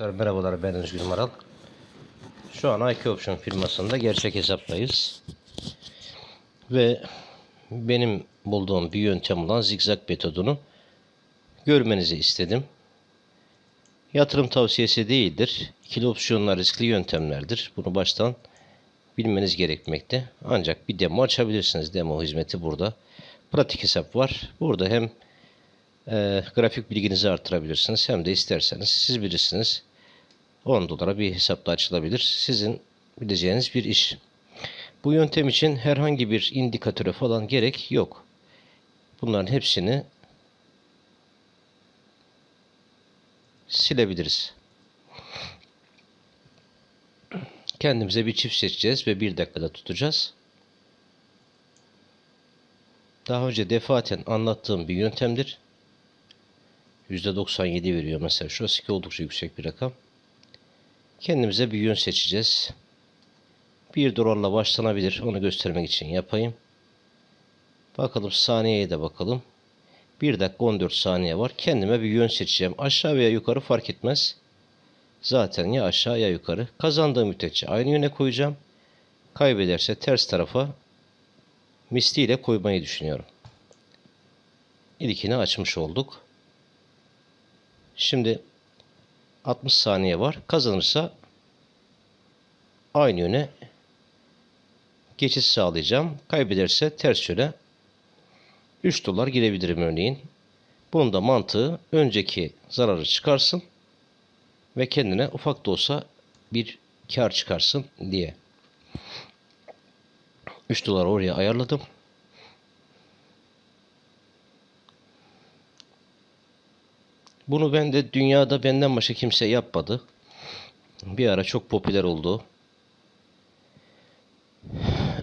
Merhabalar ben Özgür Maral. Şu an IQ Option firmasında gerçek hesaptayız. Ve benim bulduğum bir yöntem olan zigzag metodunu görmenizi istedim. Yatırım tavsiyesi değildir. İkili opsiyonlar riskli yöntemlerdir. Bunu baştan bilmeniz gerekmekte. Ancak bir demo açabilirsiniz. Demo hizmeti burada. Pratik hesap var. Burada hem e, grafik bilginizi artırabilirsiniz hem de isterseniz siz bilirsiniz 10 dolara bir hesapta açılabilir. Sizin bileceğiniz bir iş. Bu yöntem için herhangi bir indikatöre falan gerek yok. Bunların hepsini silebiliriz. Kendimize bir çift seçeceğiz ve bir dakikada tutacağız. Daha önce defaten anlattığım bir yöntemdir. %97 veriyor mesela. Şurası ki oldukça yüksek bir rakam. Kendimize bir yön seçeceğiz. 1 dolarla başlanabilir. Onu göstermek için yapayım. Bakalım saniyeye de bakalım. 1 dakika 14 saniye var. Kendime bir yön seçeceğim. Aşağı veya yukarı fark etmez. Zaten ya aşağı ya yukarı. Kazandığı müddetçe aynı yöne koyacağım. Kaybederse ters tarafa misliyle koymayı düşünüyorum. İlkini açmış olduk. Şimdi 60 saniye var. Kazanırsa aynı yöne geçiş sağlayacağım. Kaybederse ters yöne 3 dolar girebilirim örneğin. Bunun da mantığı önceki zararı çıkarsın ve kendine ufak da olsa bir kar çıkarsın diye. 3 dolar oraya ayarladım. Bunu ben de dünyada benden başka kimse yapmadı. Bir ara çok popüler oldu.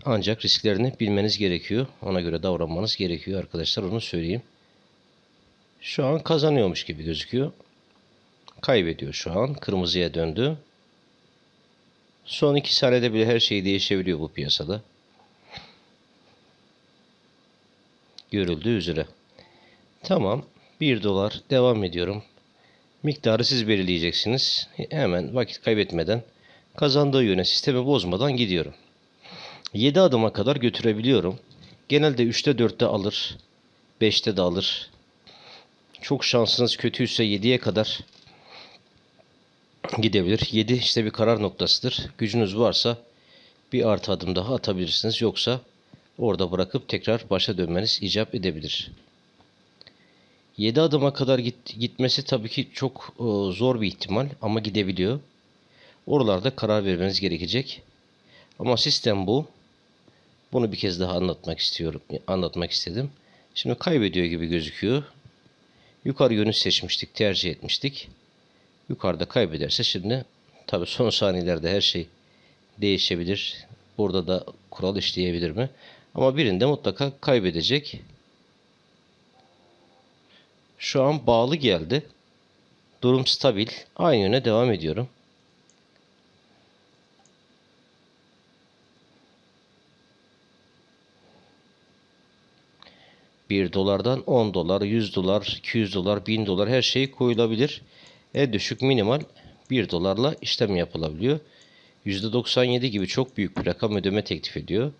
Ancak risklerini bilmeniz gerekiyor. Ona göre davranmanız gerekiyor arkadaşlar onu söyleyeyim. Şu an kazanıyormuş gibi gözüküyor. Kaybediyor şu an. Kırmızıya döndü. Son iki saniyede bile her şey değişebiliyor bu piyasada. Görüldüğü üzere. Tamam. 1 dolar devam ediyorum. Miktarı siz belirleyeceksiniz. Hemen vakit kaybetmeden kazandığı yöne sistemi bozmadan gidiyorum. 7 adıma kadar götürebiliyorum. Genelde 3'te 4'te alır. 5'te de alır. Çok şansınız kötüyse 7'ye kadar gidebilir. 7 işte bir karar noktasıdır. Gücünüz varsa bir artı adım daha atabilirsiniz. Yoksa orada bırakıp tekrar başa dönmeniz icap edebilir. 7 adıma kadar git, gitmesi tabii ki çok e, zor bir ihtimal ama gidebiliyor. Oralarda karar vermeniz gerekecek. Ama sistem bu. Bunu bir kez daha anlatmak istiyorum. Anlatmak istedim. Şimdi kaybediyor gibi gözüküyor. Yukarı yönü seçmiştik, tercih etmiştik. Yukarıda kaybederse şimdi tabii son saniyelerde her şey değişebilir. Burada da kural işleyebilir mi? Ama birinde mutlaka kaybedecek. Şu an bağlı geldi. Durum stabil. Aynı yöne devam ediyorum. Bir dolardan 10 dolar, 100 dolar, 200 dolar, 1000 dolar her şey koyulabilir. En düşük minimal 1 dolarla işlem yapılabiliyor. %97 gibi çok büyük bir rakam ödeme teklif ediyor.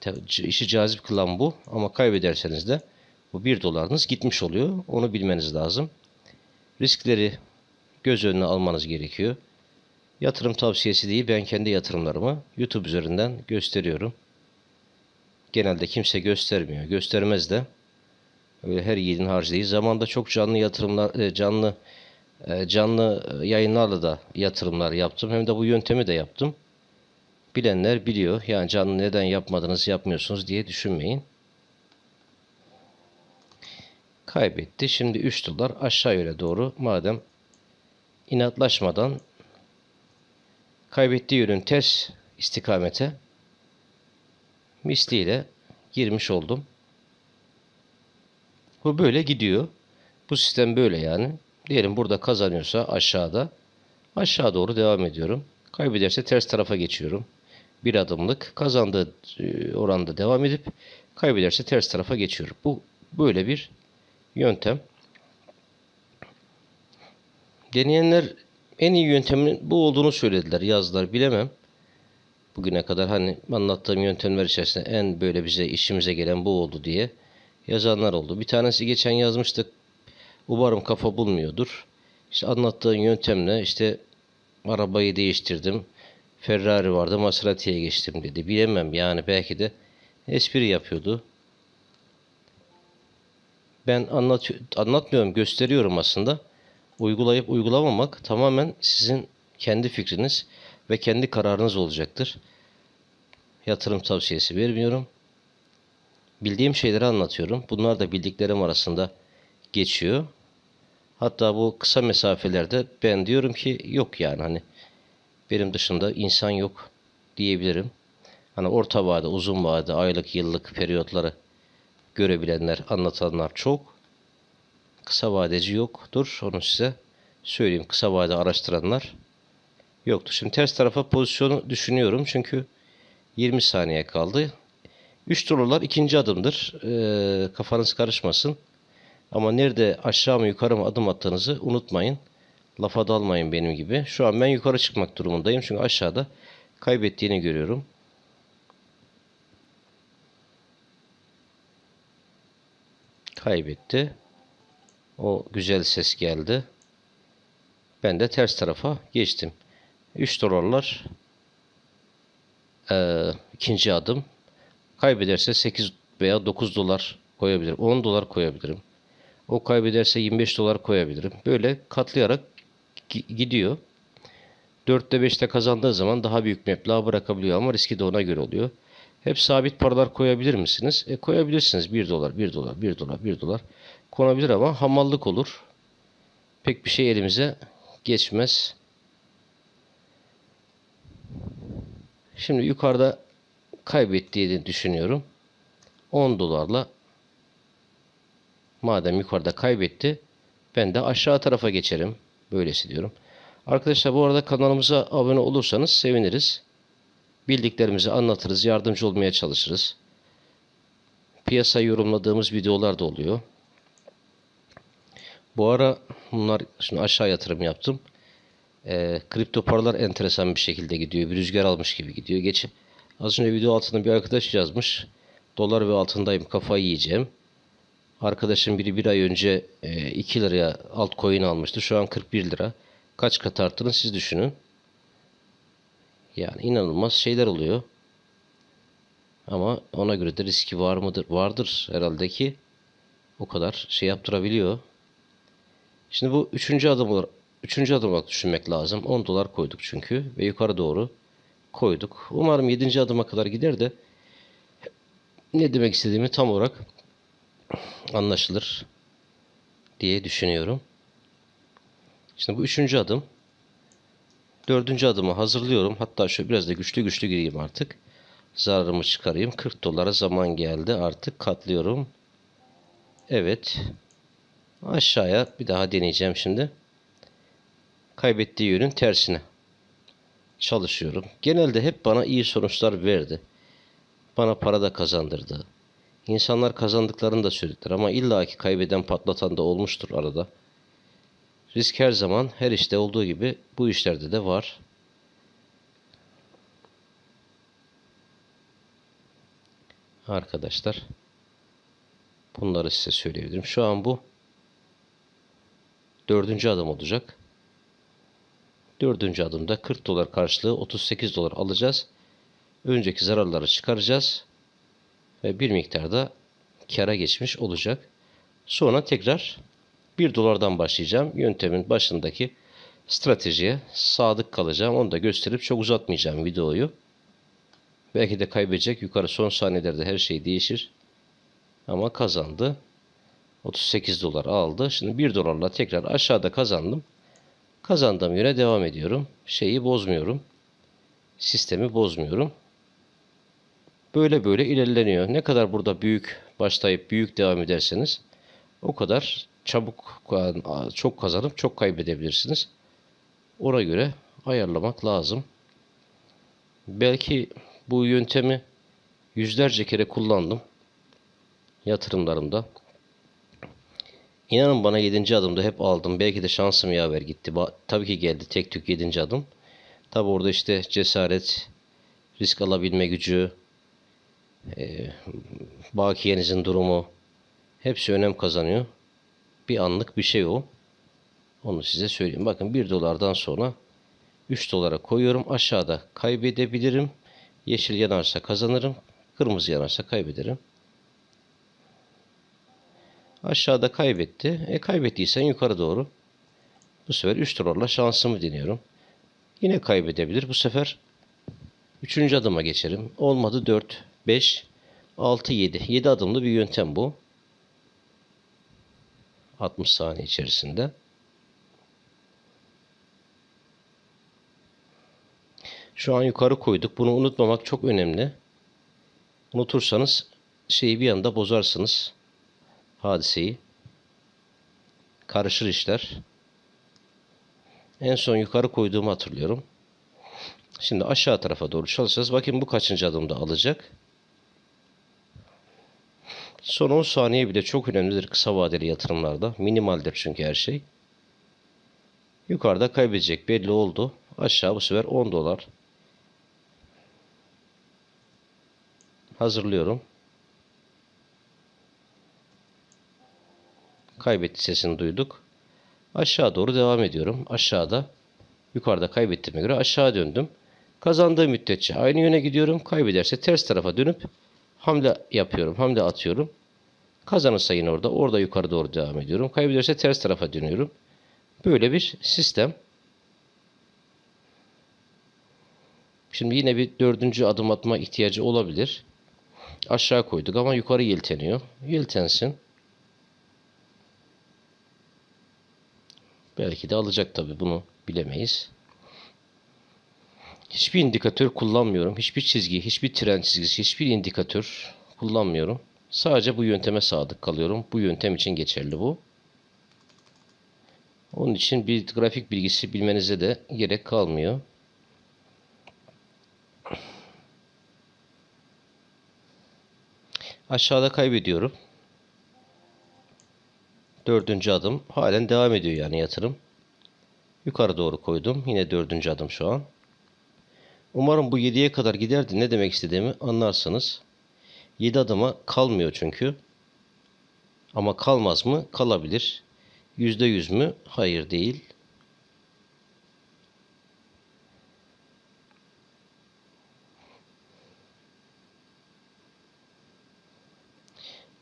Tabii işi cazip kılan bu ama kaybederseniz de bu 1 dolarınız gitmiş oluyor. Onu bilmeniz lazım. Riskleri göz önüne almanız gerekiyor. Yatırım tavsiyesi değil ben kendi yatırımlarımı YouTube üzerinden gösteriyorum. Genelde kimse göstermiyor. Göstermez de. Öyle her yiğidin harcı değil. Zamanda çok canlı yatırımlar, e, canlı e, canlı yayınlarla da yatırımlar yaptım. Hem de bu yöntemi de yaptım. Bilenler biliyor. Yani canlı neden yapmadınız, yapmıyorsunuz diye düşünmeyin. Kaybetti. Şimdi 3 dolar aşağı yöne doğru madem inatlaşmadan kaybettiği yönün ters istikamete misliyle girmiş oldum. Bu böyle gidiyor. Bu sistem böyle yani. Diyelim burada kazanıyorsa aşağıda aşağı doğru devam ediyorum. Kaybederse ters tarafa geçiyorum. Bir adımlık kazandığı e, oranda devam edip kaybederse ters tarafa geçiyorum. Bu böyle bir yöntem. Deneyenler en iyi yöntemin bu olduğunu söylediler, yazdılar. Bilemem. Bugüne kadar hani anlattığım yöntemler içerisinde en böyle bize işimize gelen bu oldu diye yazanlar oldu. Bir tanesi geçen yazmıştık. Umarım kafa bulmuyordur. İşte anlattığın yöntemle işte arabayı değiştirdim. Ferrari vardı Maserati'ye geçtim dedi. Bilemem yani belki de espri yapıyordu. Ben anlat anlatmıyorum, gösteriyorum aslında. Uygulayıp uygulamamak tamamen sizin kendi fikriniz ve kendi kararınız olacaktır. Yatırım tavsiyesi vermiyorum. Bildiğim şeyleri anlatıyorum. Bunlar da bildiklerim arasında geçiyor. Hatta bu kısa mesafelerde ben diyorum ki yok yani hani benim dışında insan yok diyebilirim. Hani orta vade, uzun vade, aylık, yıllık periyotları görebilenler, anlatanlar çok. Kısa vadeci yoktur. Onu size söyleyeyim. Kısa vade araştıranlar yoktur. Şimdi ters tarafa pozisyonu düşünüyorum. Çünkü 20 saniye kaldı. 3 dolarlar ikinci adımdır. Ee, kafanız karışmasın. Ama nerede aşağı mı yukarı mı adım attığınızı unutmayın. Lafa dalmayın benim gibi. Şu an ben yukarı çıkmak durumundayım. Çünkü aşağıda kaybettiğini görüyorum. Kaybetti. O güzel ses geldi. Ben de ters tarafa geçtim. 3 dolarlar ee, ikinci adım. Kaybederse 8 veya 9 dolar koyabilirim. 10 dolar koyabilirim. O kaybederse 25 dolar koyabilirim. Böyle katlayarak gidiyor. 4'te 5'te kazandığı zaman daha büyük meblağ bırakabiliyor ama riski de ona göre oluyor. Hep sabit paralar koyabilir misiniz? E koyabilirsiniz. 1 dolar, 1 dolar, 1 dolar, 1 dolar. Konabilir ama hamallık olur. Pek bir şey elimize geçmez. Şimdi yukarıda kaybettiğini düşünüyorum. 10 dolarla madem yukarıda kaybetti ben de aşağı tarafa geçerim. Böylesi diyorum. Arkadaşlar bu arada kanalımıza abone olursanız seviniriz. Bildiklerimizi anlatırız, yardımcı olmaya çalışırız. Piyasa yorumladığımız videolar da oluyor. Bu ara bunlar şimdi aşağı yatırım yaptım. E, kripto paralar enteresan bir şekilde gidiyor. Bir rüzgar almış gibi gidiyor. Geç az önce video altında bir arkadaş yazmış. Dolar ve altındayım kafayı yiyeceğim. Arkadaşım biri bir ay önce e, 2 liraya altcoin almıştı. Şu an 41 lira. Kaç kat arttığını siz düşünün. Yani inanılmaz şeyler oluyor. Ama ona göre de riski var mıdır? Vardır herhalde ki o kadar şey yaptırabiliyor. Şimdi bu üçüncü adım olarak, üçüncü adım olarak düşünmek lazım. 10 dolar koyduk çünkü ve yukarı doğru koyduk. Umarım 7. adıma kadar gider de ne demek istediğimi tam olarak anlaşılır diye düşünüyorum. Şimdi bu üçüncü adım. Dördüncü adımı hazırlıyorum. Hatta şöyle biraz da güçlü güçlü gireyim artık. Zararımı çıkarayım. 40 dolara zaman geldi. Artık katlıyorum. Evet. Aşağıya bir daha deneyeceğim şimdi. Kaybettiği yönün tersine çalışıyorum. Genelde hep bana iyi sonuçlar verdi. Bana para da kazandırdı. İnsanlar kazandıklarını da söylediler ama illaki kaybeden patlatan da olmuştur arada. Risk her zaman her işte olduğu gibi bu işlerde de var. Arkadaşlar bunları size söyleyebilirim. Şu an bu dördüncü adım olacak. Dördüncü adımda 40 dolar karşılığı 38 dolar alacağız. Önceki zararları çıkaracağız. Ve bir miktarda kara geçmiş olacak. Sonra tekrar 1 dolardan başlayacağım. Yöntemin başındaki stratejiye sadık kalacağım. Onu da gösterip çok uzatmayacağım videoyu. Belki de kaybedecek. Yukarı son saniyelerde her şey değişir. Ama kazandı. 38 dolar aldı. Şimdi 1 dolarla tekrar aşağıda kazandım. Kazandığım yöne devam ediyorum. Şeyi bozmuyorum. Sistemi bozmuyorum. Böyle böyle ilerleniyor. Ne kadar burada büyük başlayıp büyük devam ederseniz o kadar çabuk çok kazanıp çok kaybedebilirsiniz. Ona göre ayarlamak lazım. Belki bu yöntemi yüzlerce kere kullandım yatırımlarımda. İnanın bana 7. adımda hep aldım. Belki de şansım yaver gitti. Tabii ki geldi tek tük 7. adım. Tabii orada işte cesaret, risk alabilme gücü, e, bakiyenizin durumu hepsi önem kazanıyor. Bir anlık bir şey o. Onu size söyleyeyim. Bakın 1 dolardan sonra 3 dolara koyuyorum. Aşağıda kaybedebilirim. Yeşil yanarsa kazanırım. Kırmızı yanarsa kaybederim. Aşağıda kaybetti. E kaybettiysen yukarı doğru. Bu sefer 3 dolarla şansımı deniyorum. Yine kaybedebilir. Bu sefer 3. adıma geçerim. Olmadı 4, 5, 6, 7. 7 adımlı bir yöntem bu. 60 saniye içerisinde. Şu an yukarı koyduk. Bunu unutmamak çok önemli. Unutursanız şeyi bir anda bozarsınız. Hadiseyi. Karışır işler. En son yukarı koyduğumu hatırlıyorum. Şimdi aşağı tarafa doğru çalışacağız. Bakın bu kaçıncı adımda alacak. Son 10 saniye bile çok önemlidir kısa vadeli yatırımlarda. Minimaldir çünkü her şey. Yukarıda kaybedecek belli oldu. Aşağı bu sefer 10 dolar. Hazırlıyorum. Kaybetti sesini duyduk. Aşağı doğru devam ediyorum. Aşağıda yukarıda kaybettiğime göre aşağı döndüm. Kazandığı müddetçe aynı yöne gidiyorum. Kaybederse ters tarafa dönüp hamle yapıyorum. Hamle atıyorum. Kazanırsa yine orada. Orada yukarı doğru devam ediyorum. Kaybederse ters tarafa dönüyorum. Böyle bir sistem. Şimdi yine bir dördüncü adım atma ihtiyacı olabilir. Aşağı koyduk ama yukarı yelteniyor. Yeltensin. Belki de alacak tabi bunu bilemeyiz. Hiçbir indikatör kullanmıyorum. Hiçbir çizgi, hiçbir tren çizgisi, hiçbir indikatör kullanmıyorum. Sadece bu yönteme sadık kalıyorum. Bu yöntem için geçerli bu. Onun için bir grafik bilgisi bilmenize de gerek kalmıyor. Aşağıda kaybediyorum. Dördüncü adım. Halen devam ediyor yani yatırım. Yukarı doğru koydum. Yine dördüncü adım şu an. Umarım bu 7'ye kadar giderdi. Ne demek istediğimi anlarsınız. 7 adıma kalmıyor çünkü. Ama kalmaz mı? Kalabilir. %100 mü? Hayır değil.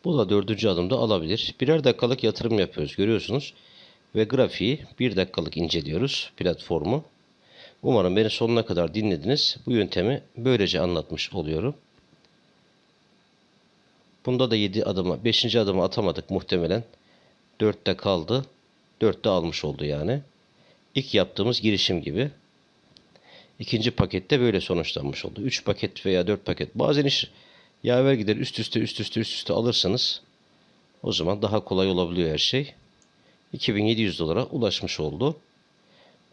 Bu da dördüncü adımda alabilir. Birer dakikalık yatırım yapıyoruz görüyorsunuz. Ve grafiği bir dakikalık inceliyoruz platformu. Umarım beni sonuna kadar dinlediniz. Bu yöntemi böylece anlatmış oluyorum. Bunda da 7 adıma 5. adımı atamadık muhtemelen. 4'te kaldı. 4'te almış oldu yani. İlk yaptığımız girişim gibi. İkinci pakette böyle sonuçlanmış oldu. 3 paket veya 4 paket. Bazen iş yaver gider üst üste üst üste üst üste alırsanız o zaman daha kolay olabiliyor her şey. 2700 dolara ulaşmış oldu.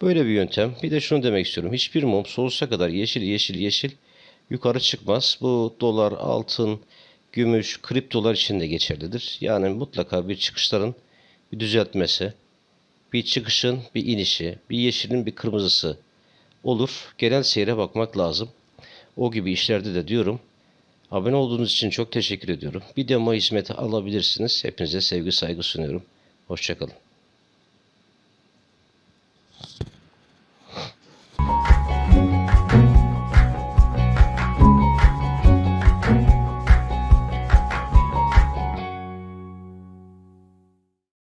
Böyle bir yöntem. Bir de şunu demek istiyorum. Hiçbir mum sonsuza kadar yeşil yeşil yeşil yukarı çıkmaz. Bu dolar, altın, gümüş, kriptolar için de geçerlidir. Yani mutlaka bir çıkışların bir düzeltmesi, bir çıkışın bir inişi, bir yeşilin bir kırmızısı olur. Genel seyre bakmak lazım. O gibi işlerde de diyorum. Abone olduğunuz için çok teşekkür ediyorum. Bir demo hizmeti alabilirsiniz. Hepinize sevgi saygı sunuyorum. Hoşçakalın.